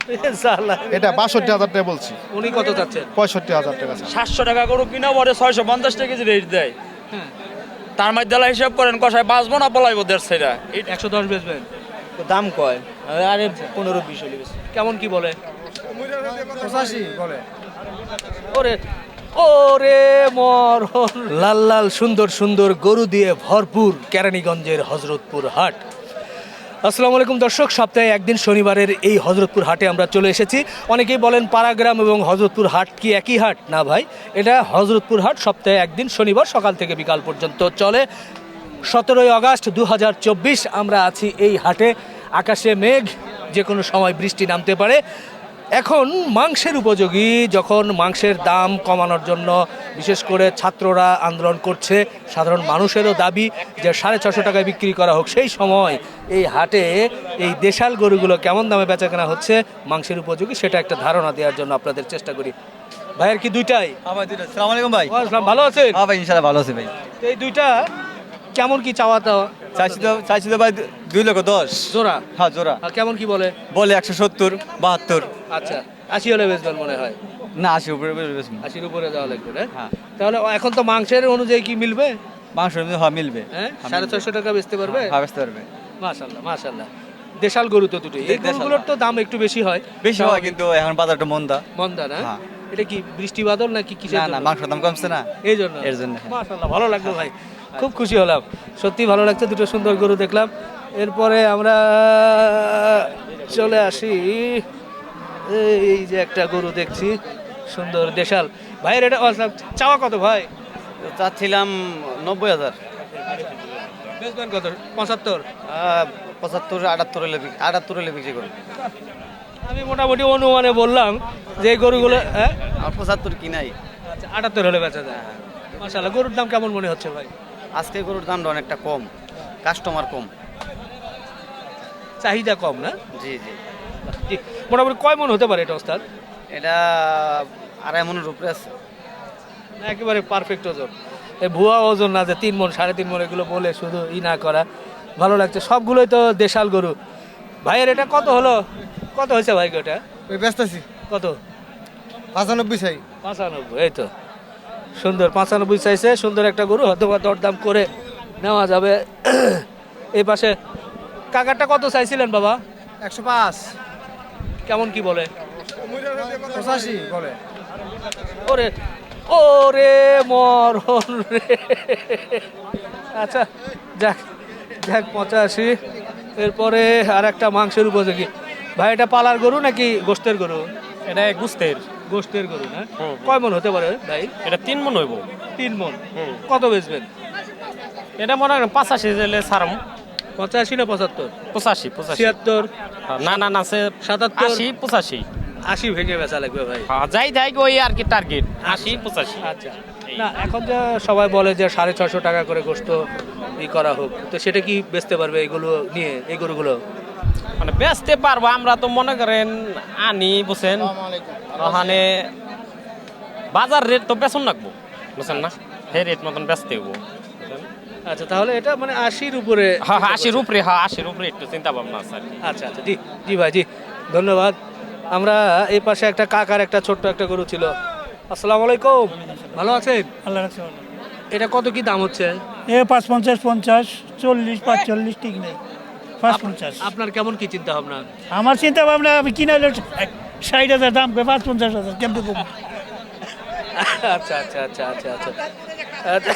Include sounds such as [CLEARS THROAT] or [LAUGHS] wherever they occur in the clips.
[LAUGHS] এটা বাষট্টি হাজার টাকা বলছি। উনি কত চাচ্ছেন? পঁয়ষট্টি হাজার টাকা সাতশো টাকা গরু কিনা পরে ছয়শো পঞ্চাশ টাকা কেজি রেট দেয়। তার মধ্যে হিসাব করেন কষায় বাঁচবো না পলাইবো দেড় সেটা একশো দশ বেচবেন। দাম কয়? আরে পনেরো বিশ হলে কেমন কি বলে? ওরে ওরে মর লাল লাল সুন্দর সুন্দর গরু দিয়ে ভরপুর কেরানীগঞ্জের হজরতপুর হাট। আসসালামু আলাইকুম দর্শক, সপ্তাহে একদিন শনিবারের এই হজরতপুর হাটে আমরা চলে এসেছি। অনেকেই বলেন পাড়াগ্রাম এবং হজরতপুর হাট কি একই হাট? না ভাই, এটা হজরতপুর হাট সপ্তাহে একদিন শনিবার সকাল থেকে বিকাল পর্যন্ত চলে। সতেরোই আগস্ট দু হাজার চব্বিশ আমরা আছি এই হাটে। আকাশে মেঘ যে কোনো সময় বৃষ্টি নামতে পারে। এখন মাংসের উপযোগী যখন মাংসের দাম কমানোর জন্য বিশেষ করে ছাত্ররা আন্দোলন করছে সাধারণ মানুষেরও দাবি যে সাড়ে ছশো টাকায় বিক্রি করা হোক। সেই সময় এই হাটে এই দেশাল গরুগুলো কেমন দামে বেচা কেনা হচ্ছে মাংসের উপযোগী সেটা একটা ধারণা দেওয়ার জন্য আপনাদের চেষ্টা করি। ভাইয়ের কি দুইটাই? আমার সালাম আলাইকুম ভাই। ভালো আছেন? হ্যাঁ ভাই ভালো আছে ভাই। এই দুইটা কেমন কি চাওয়া দাওয়া চাইছি তো ভাই দুই লক্ষ দশ। জোড়া? হ্যাঁ জোড়া। আর কেমন কি বলে? বলে একশো সত্তর বাহাত্তর। আচ্ছা আশি হলে বেচবেন মনে হয়? না আশি উপরে বেশ আশির উপরে দেওয়া লাগবে না? হ্যাঁ। তাহলে এখন তো মাংসের অনুযায়ী কি মিলবে? মাংস হ্যাঁ মিলবে। হ্যাঁ? হ্যাঁ, সাড়ে ছয়শো টাকা বেচতে পারবে? হ্যাঁ বেচতে পারবে। মাশাল্লাহ মাশাল্লাহ দেশাল গরু তো দুটোই। এই গরুগুলোর তো দাম একটু বেশি হয়। বেশি হয় কিন্তু এখন বাজারটা মন্দা। মন্দা না? হ্যাঁ। এটা কি বৃষ্টি বাদল নাকি কিসের না না? মাংস দাম কমছে না। এই জন্য। এর জন্য, হ্যাঁ। মাশাল্লাহ ভালো লাগল ভাই। খুব খুশি হলাম। সত্যি ভালো লাগছে দুটো সুন্দর গরু দেখলাম। এরপরে আমরা চলে আসি। এই যে একটা গরু দেখছি সুন্দর দেশাল। ভাইয়ের এটা চাওয়া কত ভাই? চাচ্ছিলাম নব্বই হাজার। বেচবেন কত? পঁচাত্তর? পঁচাত্তর আটাত্তর হলে আটাত্তর হলে বিক্রি করুন। আমি মোটামুটি অনুমানে বললাম যে গরুগুলো হ্যাঁ? পঁচাত্তর কিনাই আচ্ছা আটাত্তর হলে বেচা যায়। মাশাল্লাহ গরুর দাম কেমন মনে হচ্ছে ভাই? আজকে গরুর দামটা অনেকটা কম কাস্টমার কম। চাহিদা কম না? জি জি। জি মোটামুটি কয় মন হতে পারে এটা ওস্তাদ? এটা আড়াই মনের উপরে আছে। না, একেবারে পারফেক্ট ওজন। এই ভুয়া ওজন না যে তিন মন সাড়ে তিন মন এগুলো বলে শুধু ই না করা। ভালো লাগছে সবগুলোই তো দেশাল গরু। ভাইয়ের এটা কত হলো? কত হয়েছে ভাই ওটা ব্যস্ত আছি কত? পঁচানব্বই চাই। পঁচানব্বই এই তো। সুন্দর পাঁচানব্বই চাইছে সুন্দর একটা গরু হয়তো বা দরদাম করে নেওয়া যাবে। [CLEARS THROAT] এই পাশে কাকারটা কত চাইছিলেন বাবা? একশো পাঁচ। কেমন কি বলে? পঁচাশি বলে। ওরে ওরে মরণ রে। আচ্ছা যাক যাক পঁচাশি। এরপরে আর একটা মাংসের উপযোগী। ভাই এটা পালার গরু নাকি গোস্তের গরু? এটা গুস্তের। গোস্তের গরু না কয় মন হতে পারে ভাই? এটা তিন মন হইব। তিন মন। কত বেচবেন? এটা মনে করেন পাঁচাশি জেলে সারম পঁচাশি না পঁচাত্তর? পঁচাশি পঁচাশি। ছিয়াত্তর? না না না সে সাতাত্তর? আশি পঁচাশি। আশি ভেঙে বেচা লাগবে ভাই। হ্যাঁ, যাই যাই ওই আর কি টার্গেট আশি পঁচাশি। আচ্ছা। না এখন যে সবাই বলে যে সাড়ে ছশো টাকা করে গোস্ত ই করা হোক তো সেটা কি বেচতে পারবে এগুলো নিয়ে এই গরুগুলো? মানে বেচতে পারব আমরা তো মনে করেন আনি বুঝছেন? ওখানে বাজার রেট তো বেচন রাখব বুঝছেন না? সেই রেট মতন বেচতে হব আচ্ছা তাহলে এটা মানে আশির উপরে হ্যাঁ হ্যাঁ আশির উপরে হ্যাঁ আশির উপরে একটু চিন্তা ভাবনা আছে আচ্ছা আচ্ছা জি জি ভাই জি ধন্যবাদ। আমরা এই পাশে একটা কাকার একটা ছোট্ট একটা গরু ছিল। আসসালামু আলাইকুম। ভালো আছেন? আল্লাহ এটা কত কি দাম হচ্ছে? এ পাঁচ পঞ্চাশ পঞ্চাশ চল্লিশ পাঁচচল্লিশ ঠিক নেই। পাঁচ পঞ্চাশ। আপনার কেমন কি চিন্তা ভাবনা? আমার চিন্তা ভাবনা আমি কিনে ষাট হাজার দাম পাঁচ পঞ্চাশ হাজার কেমন কম আচ্ছা আচ্ছা আচ্ছা আচ্ছা আচ্ছা। আচ্ছা।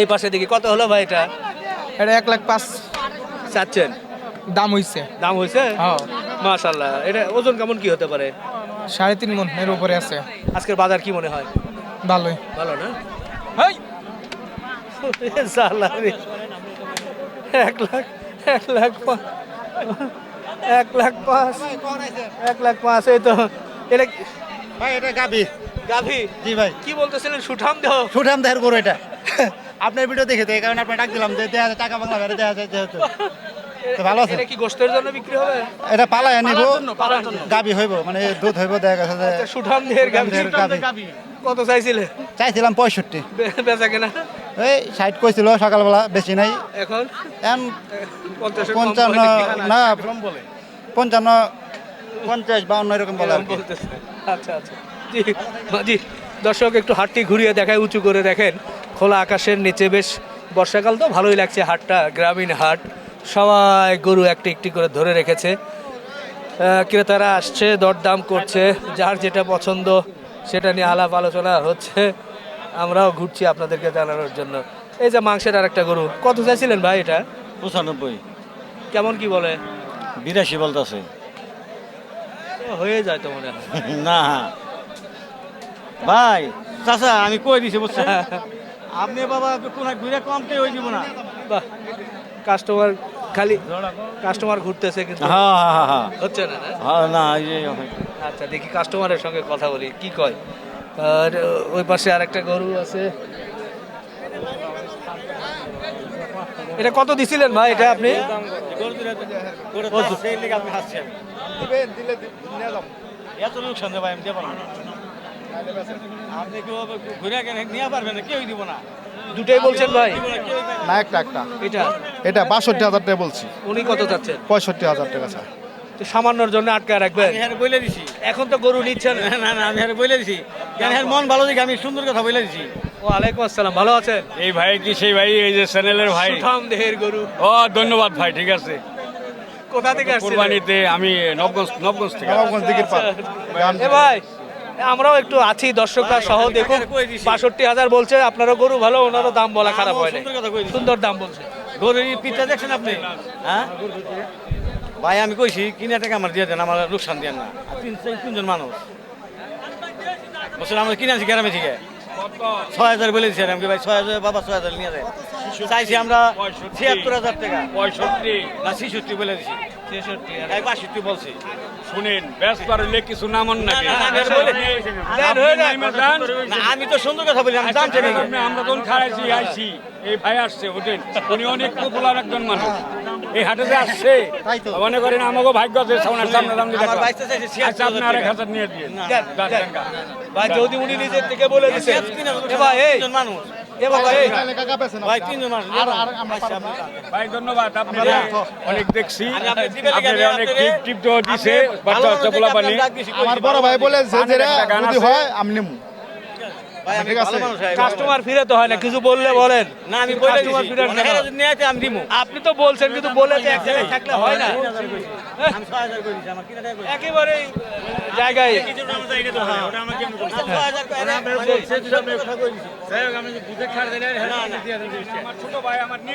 এই পাশে দেখি কত হলো ভাই এটা? এটা এক লাখ পাঁচ। চাচ্ছেন? দাম হইছে। দাম হয়েছে হ্যাঁ। মাশাল্লাহ এটা ওজন কেমন কি হতে পারে? সাড়ে তিন মন এর উপরে আছে। আজকের বাজার কি মনে হয়? ভালোই। ভালো না। [LAUGHS] এক লাখ এক লাখ পাঁচ এক লাখ পাঁচ এক লাখ পাঁচ এই তো। এটা ভাই এটা গাভি। গাভি? জি ভাই। কি বলতেছিলেন? সুঠাম দেহ। সুঠাম দেহের গরু এটা। আপনার ভিডিও দেখে তো এই কারণে আপনার ডাক দিলাম যে দেয়া আছে টাকা বাংলা দেওয়া যায় যেহেতু। ভালো আছে। এটা কি গোস্তের জন্য বিক্রি হবে? এটা পালাই আনিব। পালার গাবি হইব মানে দুধ হইব দেখা গেছে যে আচ্ছা, সুঠাম দেহের। কত চাইছিলে? চাইছিলাম পঁয়ষট্টি। বেচা কেনা? এই ষাট কইছিল সকালবেলা বেশি নাই। এখন? এখন পঞ্চান্ন? না পঞ্চান্ন পঞ্চাশ বাউন্ন এরকম বলে আচ্ছা আচ্ছা। জি জি। দর্শক একটু হাটটি ঘুরিয়ে দেখায় উঁচু করে দেখেন। খোলা আকাশের নিচে বেশ বর্ষাকাল তো ভালোই লাগছে হাটটা গ্রামীণ হাট। সবাই গরু একটি একটি করে ধরে রেখেছে। ক্রেতারা আসছে দরদাম করছে যার যেটা পছন্দ সেটা নিয়ে আলাপ আলোচনা হচ্ছে। আমরাও ঘুরছি আপনাদেরকে জানানোর জন্য। এই যে মাংসের আর একটা গরু কত চাইছিলেন ভাই এটা? পঁচানব্বই। কেমন কি বলে? বিরাশি বলতেছে। হয়ে যায় তো মনে হয়। [LAUGHS] না। ভাই চাচা আমি কই দিছি বুঝছেন? [LAUGHS] আপনি বাবা কোন ঘুরে কমতে হয়ে দিব না। বাহ কাস্টমার খালি কাস্টমার ঘুরতেছে কিন্তু। হ্যাঁ হ্যাঁ হ্যাঁ হচ্ছে না না? হ্যাঁ না আচ্ছা দেখি কাস্টমারের সঙ্গে কথা বলি কি কয়? আর ওই পাশে আরেকটা গরু আছে। এটা কত দিছিলেন ভাই এটা আপনি? দুটোই বলছেন ভাই। না একটা একটা এটা? এটা বাষট্টি হাজার টাকা বলছি। উনি কত চাচ্ছেন? পঁয়ষট্টি হাজার টাকা স্যার। সামান্যর জন্য আটকায় রাখবেন। হ্যাঁ বলে দিছি। এখন তো গরু নিচ্ছেন না। না না আমি হ্যাঁ বলে দিছি। কেন হ্যাঁ মন ভালো দেখি আমি সুন্দর কথা বলে দিছি। ওয়ালাইকুম আসসালাম ভালো আছেন? এই ভাই কি সেই ভাই এই যে চ্যানেলের ভাই? সুঠাম দেহের গরু। ও ধন্যবাদ ভাই ঠিক আছে। কোথা থেকে আসছেন কোরবানিতে আমি নবগঞ্জ নবগঞ্জ থেকে নবাবগঞ্জ দিকের পার এ ভাই আমরাও একটু আছি দর্শকরা সহ দেখুন। বাষট্টি হাজার বলছে আপনারও গরু ভালো ওনারও দাম বলা খারাপ হয় না সুন্দর কথা সুন্দর দাম বলছে। গরুর পিঠটা দেখছেন আপনি? হ্যাঁ? ভাই আমি কইছি কিনে টাকা আমার দিয়ে দেন আমার লোকসান দেন না। তিন তিন- তিনজন মানুষ। বলছেন আমরা কিনে আছি গ্রামে থেকে। ছয় হাজার বলে দিচ্ছি আমাকে ভাই ছয় হাজার বাবা ছয় হাজার নিয়ে যায়। চাইছি আমরা ছিয়াত্তর হাজার টাকা। পঁয়ষট্টি। না ছিষট্টি বলে দিছি। ছেষট্টি বাষট্টি বলছি। শুনেন ব্যস্ত পারলে কিছু নামন নাকি না, হয়ে আমি তো সুন্দর কথা বলি আমি আমরা তখন খারাইছি আইছি এই ভাই আসছে ওঠেন উনি অনেক পপুলার একজন মানুষ এই হাটে যে আসছে মনে করেন আমাকে ভাগ্য আছে সামনের সামনে দাম আচ্ছা আপনি আরেক হাজার নিয়ে দিয়ে। ভাই যদি উনি নিজের থেকে বলে ভাই মানুষ ভাই তিনজন মানুষ আর আর আমরা আচ্ছা, ধন্যবাদ আপনি অনেক দেখছি অনেক টিপ টিপ দিছে বাচ্চা বাচ্চা পানি আমার বড় ভাই বলে যে যেটা যদি হয় আমি নেব। ঠিক আছে। কাস্টমার ফিরে তো হয় না কিছু বললে বলেন। না আমি কাস্টমার ফিরে আমি দিমু। আপনি তো বলছেন কিন্তু বলে যে এক জায়গায় থাকলে হয় না। কই? একেবারে জায়গায়।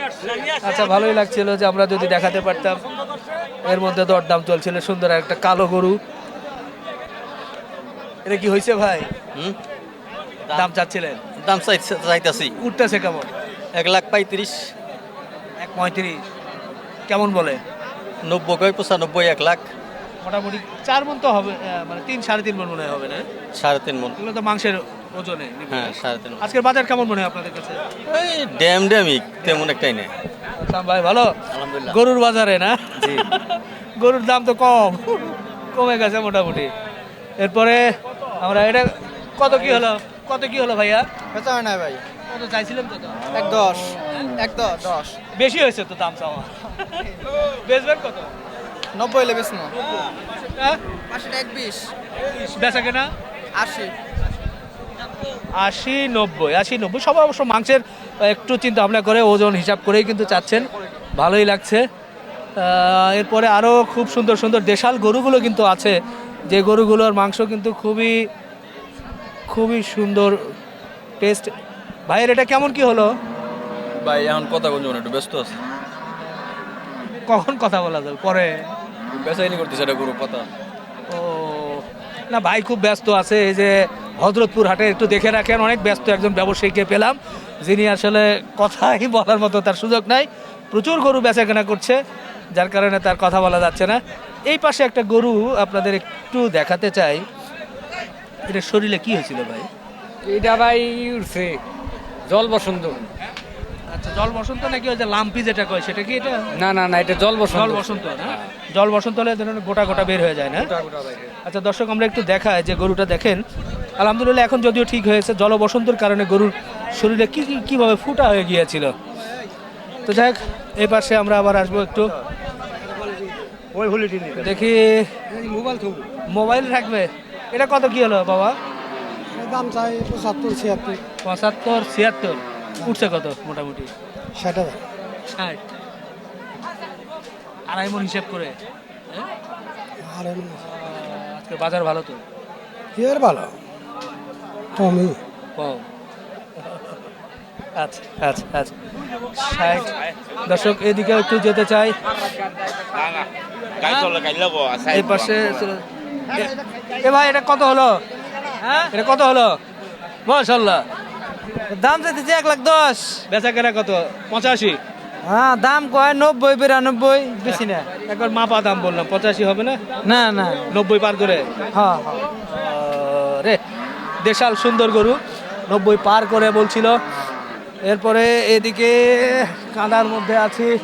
আসছে। আচ্ছা ভালোই লাগছিল যে আমরা যদি দেখাতে পারতাম। এর মধ্যে দরদাম চলছিল সুন্দর একটা কালো গরু। এটা কি হয়েছে ভাই? দাম চাচ্ছিলেন? দাম চাইতাছি। উঠতেছে কেমন? এক লাখ পঁয়ত্রিশ। এক পঁয়ত্রিশ। কেমন বলে? নব্বই পঁচানব্বই এক লাখ। মোটামুটি চার মন তো হবে মানে তিন সাড়ে তিন মন মনে হবে না? সাড়ে তিন মন। এগুলো তো মাংসের ওজনে হ্যাঁ সাড়ে তিন আজকের বাজার কেমন মনে হয় আপনাদের কাছে? এই ড্যাম ড্যামই তেমন একটাই নেই। ভাই ভালো? আলহামদুলিল্লাহ। গরুর বাজারে না? [LAUGHS] গরুর দাম তো কম। কমে গেছে মোটামুটি। এরপরে আমরা এটা কত কি হলো? কত কি হলো ভাইয়া? বেচা হয় না ভাই। কত চাইছিলেন কত? এক দশ। এক দশ। দশ। বেশি হয়েছে তো দাম চাওয়া। বেচবেন কত? নব্বই হলে বেশ না হ্যাঁ? পাঁচশো এক বিশ বেচা কেনা? আশি। আশি নব্বই। আশি নব্বই। সবাই অবশ্য মাংসের একটু চিন্তা ভাবনা করে ওজন হিসাব করেই কিন্তু চাচ্ছেন। ভালোই লাগছে। এরপরে আরও খুব সুন্দর সুন্দর দেশাল গরুগুলো কিন্তু আছে। যে গরুগুলোর মাংস কিন্তু খুবই খুবই সুন্দর টেস্ট ভাইয়ের এটা কেমন কি হলো? ভাই এখন কথা বলছো একটু ব্যস্ত আছে। কখন কথা বলা যাবে? পরে। বেচাইনি করতেছে এটা গরু কথা ও না ভাই খুব ব্যস্ত আছে এই যে হজরতপুর হাটে একটু দেখে রাখেন অনেক ব্যস্ত একজন ব্যবসায়ীকে পেলাম যিনি আসলে কথাই [LAUGHS] বলার মতো তার সুযোগ নাই। প্রচুর গরু বেচা কেনা করছে যার কারণে তার কথা বলা যাচ্ছে না। এই পাশে একটা গরু আপনাদের একটু দেখাতে চাই। এটা শরীরে কি হয়েছিল ভাই? এটা ভাই উঠছে জল বসন্ত। আচ্ছা জল বসন্ত নাকি ওই যে লাম্পি যেটা কয় সেটা কি এটা? না না না এটা জল বসন্ত। জল বসন্ত না? জল বসন্ত হলে ধরুন গোটা গোটা বের হয়ে যায় না? আচ্ছা দর্শক আমরা একটু দেখাই যে গরুটা দেখেন। আলহামদুলিল্লাহ এখন যদিও ঠিক হয়েছে জল বসন্তর কারণে গরুর শরীরে কি কি কীভাবে ফুটা হয়ে গিয়েছিল। তো যাই হোক এই পাশে আমরা আবার আসব একটু। দেখি। মোবাইল রাখবে? এটা কত কি হলো বাবা? দাম চাই পঁচাত্তর ছিয়াত্তর। পঁচাত্তর ছিয়াত্তর। উঠছে কত মোটামুটি? ষাট হাজার। ষাট। আড়াই মন হিসেব করে হ্যাঁ? আর এমন আজকে বাজার ভালো তো? এর ভালো। কমই। কম। আচ্ছা আচ্ছা আচ্ছা। ষাট। দর্শক এদিকে একটু যেতে চাই। এই পাশে চলে- এ- ভাই এটা কত হলো? হ্যাঁ? এটা কত হলো? মাশাল্লাহ দাম চাইতেছে এক লাখ দশ। বেচা কেনা কত? পঁচাশি। হ্যাঁ দাম কয় নব্বই বিরানব্বই বেশি না। একবার মাপা দাম বললাম পঁচাশি হবে না? না না। নব্বই পার করে? হ্যাঁ আহ, রে দেশাল সুন্দর গরু নব্বই পার করে বলছিল। এরপরে এদিকে কাঁদার মধ্যে আছি।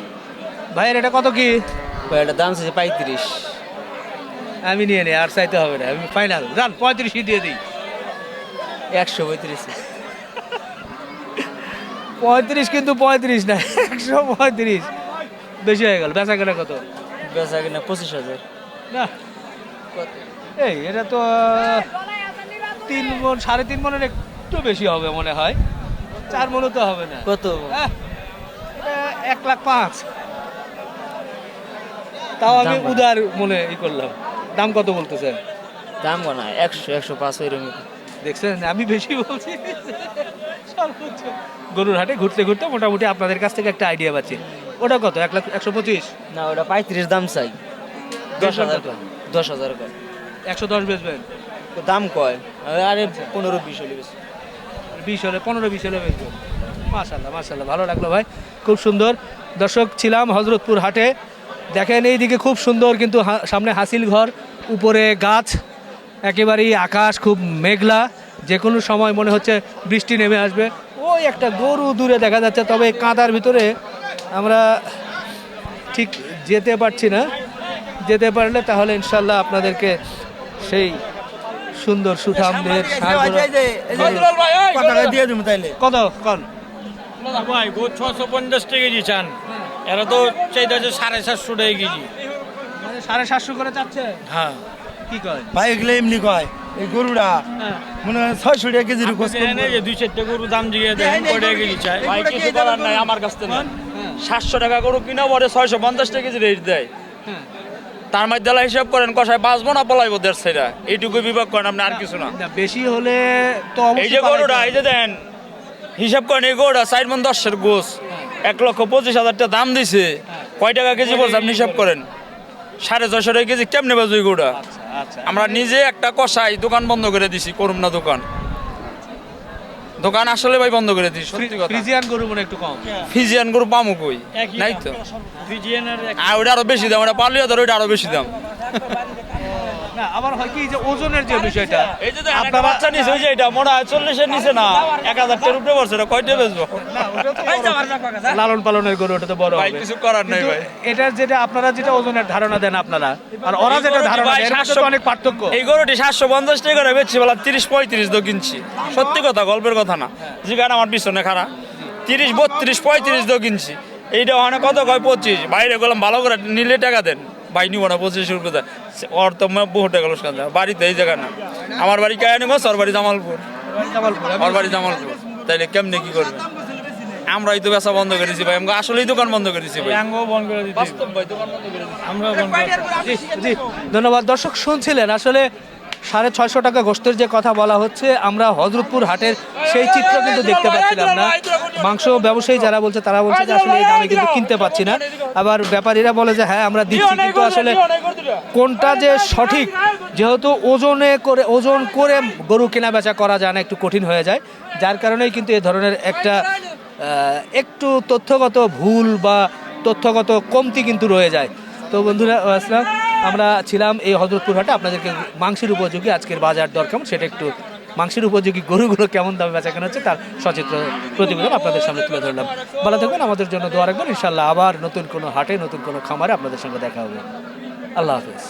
ভাইয়ের এটা কত কি? এটা দাম চাইছে পঁয়ত্রিশ। আমি নিয়ে নিই আর চাইতে হবে না। আমি ফাইনাল রান পঁয়ত্রিশই দিয়ে দিই। একশো পঁয়ত্রিশ পঁয়ত্রিশ কিন্তু পঁয়ত্রিশ না একশো পঁয়ত্রিশ। বেশি হয়ে গেল বেচা কেনা কত? বেচা কেনা পঁচিশ হাজার। না। এই এটা তো তিন মন সাড়ে তিন মনের একটু বেশি হবে মনে হয়। চার মনও তো হবে না। কত? এক লাখ পাঁচ। তাও আমি উদার মনে ই করলাম। দাম কত বলতেছেন দাম কোনা একশো একশো পাঁচ ওইরকম দেখছেন? আমি বেশি বলছি। সর্বোচ্চ। গরুর হাটে ঘুরতে ঘুরতে মোটামুটি আপনাদের কাছ থেকে একটা আইডিয়া পাচ্ছি। ওটা কত? এক লাখ একশো পঁচিশ? না ওটা পঁয়ত্রিশ দাম চাই। দশ হাজার? দশ হাজার কয়। একশো দশ বেচবেন? তো দাম কয়? আরে পনেরো বিশ হলে বেশি। বিশ হলে পনেরো বিশ হলে বেচবেন মাশাল্লাহ মাশাল্লাহ ভালো লাগল ভাই। খুব সুন্দর। দর্শক ছিলাম হজরতপুর হাটে। দেখেন এইদিকে খুব সুন্দর কিন্তু হা- সামনে হাসিল ঘর উপরে গাছ একেবারেই আকাশ খুব মেঘলা যে কোনো সময় মনে হচ্ছে বৃষ্টি নেমে আসবে। ওই একটা গরু দূরে দেখা যাচ্ছে তবে কাঁদার ভিতরে আমরা ঠিক যেতে পারছি না। যেতে পারলে তাহলে ইনশাল্লাহ আপনাদেরকে সেই সুন্দর তাইলে। কত? কন। ভাই ছশো পঞ্চাশ টাকা চান এরা তো চাইতে হচ্ছে সাড়ে সাতশো টাকা কেজি। মানে সাড়ে সাতশো করে চাচ্ছে? হ্যাঁ। কি কয়? ভাই এগুলো এমনি কয়? এই গরুটা হ্যাঁ। মনে হয় ছয়শো টাকা কেজির খোঁজ দুই চারটে গরু দাম জিগে দেখেন কয় টাকা কেজি চাই ভাই, কিছু করার নাই, আমার কাছ থেকে। সাতশো টাকা গরু কিনা পরে ছয়শো পঞ্চাশ টাকা কেজি রেট দেয়। হ্যাঁ। তার মধ্যে হিসাব করেন কষায় বাঁচবো না পলাইবো দেড় সাইডা। এইটুকু বিভাগ করেন আপনি আর কিছু না। বেশি হলে তো এই যে গরুটা এই যে দেন হিসাব করেন এই গরুটা সাইড মন দশের গোস। এক লক্ষ পঁচিশ হাজার টাকা দাম দিছে। কয় টাকা কেজি পড়ছে আপনি হিসাব করেন? সাড়ে ছয়শো টাকা কেজি কেমনে বাজু এই গরুটা? আচ্ছা আমরা নিজে একটা কষাই দোকান বন্ধ করে দিছি করুম না দোকান। দোকান আসলে ভাই বন্ধ করে দিছি সত্যি কথা। ফ্রিজিয়ান গরু মনে একটু কম। ফিজিয়ান গরু পামু কই? নাই তো? আর ওটা আরও বেশি দাম ওটা পারলিও ধর ওইটা আরও বেশি দাম। না আবার হয় কি যে ওজনের যে বিষয়টা এই যে একটা বাচ্চা ওই যে এটা মনে হয় চল্লিশের নিচে না এক হাজার টাকার উপরে পড়ছে না কয়টা বেচবো? তো। লালন পালনের গরু ওটা তো বড় ভাই, কিছু করার নাই ভাই। এটার যেটা আপনারা যেটা ওজনের ধারণা দেন আপনারা আর ওরা যেটা ধারণা দেয় তো অনেক পার্থক্য। এই গরুটি সাতশো পঞ্চাশ টাকা করে বেচছি বলা তিরিশ পঁয়ত্রিশ দো কিনছি। সত্যি কথা গল্পের কথা না। যে জিগান আমার পিছনে খারাপ তিরিশ বত্রিশ পঁয়ত্রিশ দো কিনছি। এইটা ওখানে কত কয়? পঁচিশ। বাইরে গেলাম ভালো করে নিলে টাকা দেন। ভাই নিব না পঁচিশ রুপে দেয়। ওর তো বহু টাকা লোকসান যায় বাড়িতে এই জায়গা না। আমার বাড়ি কেয়ানিগঞ্জ ওর বাড়ি জামালপুর। ওর বাড়ি জামালপুর। তাইলে কেমনে কি করবে? আমরাই তো ব্যবসা বন্ধ করে দিছি ভাই আমরা আসলেই দোকান বন্ধ করেছি ভাই। বাস্তব ভাই দোকান বন্ধ করেছি জি, জি ধন্যবাদ। দর্শক শুনছিলেন আসলে সাড়ে ছয়শো টাকা গোষ্ঠের যে কথা বলা হচ্ছে, আমরা হজরতপুর হাটের সেই চিত্র কিন্তু দেখতে পাচ্ছিলাম না। মাংস ব্যবসায়ী যারা বলছে, তারা বলছে যে আসলে এই দামে কিন্তু কিনতে পাচ্ছি না। আবার ব্যাপারীরা বলে যে হ্যাঁ আমরা দিচ্ছি। কিন্তু আসলে কোনটা যে সঠিক, যেহেতু ওজনে করে, ওজন করে গরু কেনা বেচা করা যায় না, একটু কঠিন হয়ে যায়। যার কারণেই কিন্তু এ ধরনের একটা একটু তথ্যগত ভুল বা তথ্যগত কমতি কিন্তু রয়ে যায়। তো বন্ধুরা, আসলাম। আমরা ছিলাম এই হজরতপুর হাটে। আপনাদেরকে মাংসের উপযোগী আজকের বাজার দর কেমন? সেটা একটু মাংসের উপযোগী গরুগুলো কেমন দামে বেচা কেনা হচ্ছে তার সচিত্র প্রতিবেদন আপনাদের সামনে তুলে ধরলাম। ভালো থাকবেন, আমাদের জন্য দোয়া রাখবেন। ইনশাল্লাহ আবার নতুন কোনো হাটে, নতুন কোনো খামারে আপনাদের সঙ্গে দেখা হবে। আল্লাহ হাফিজ।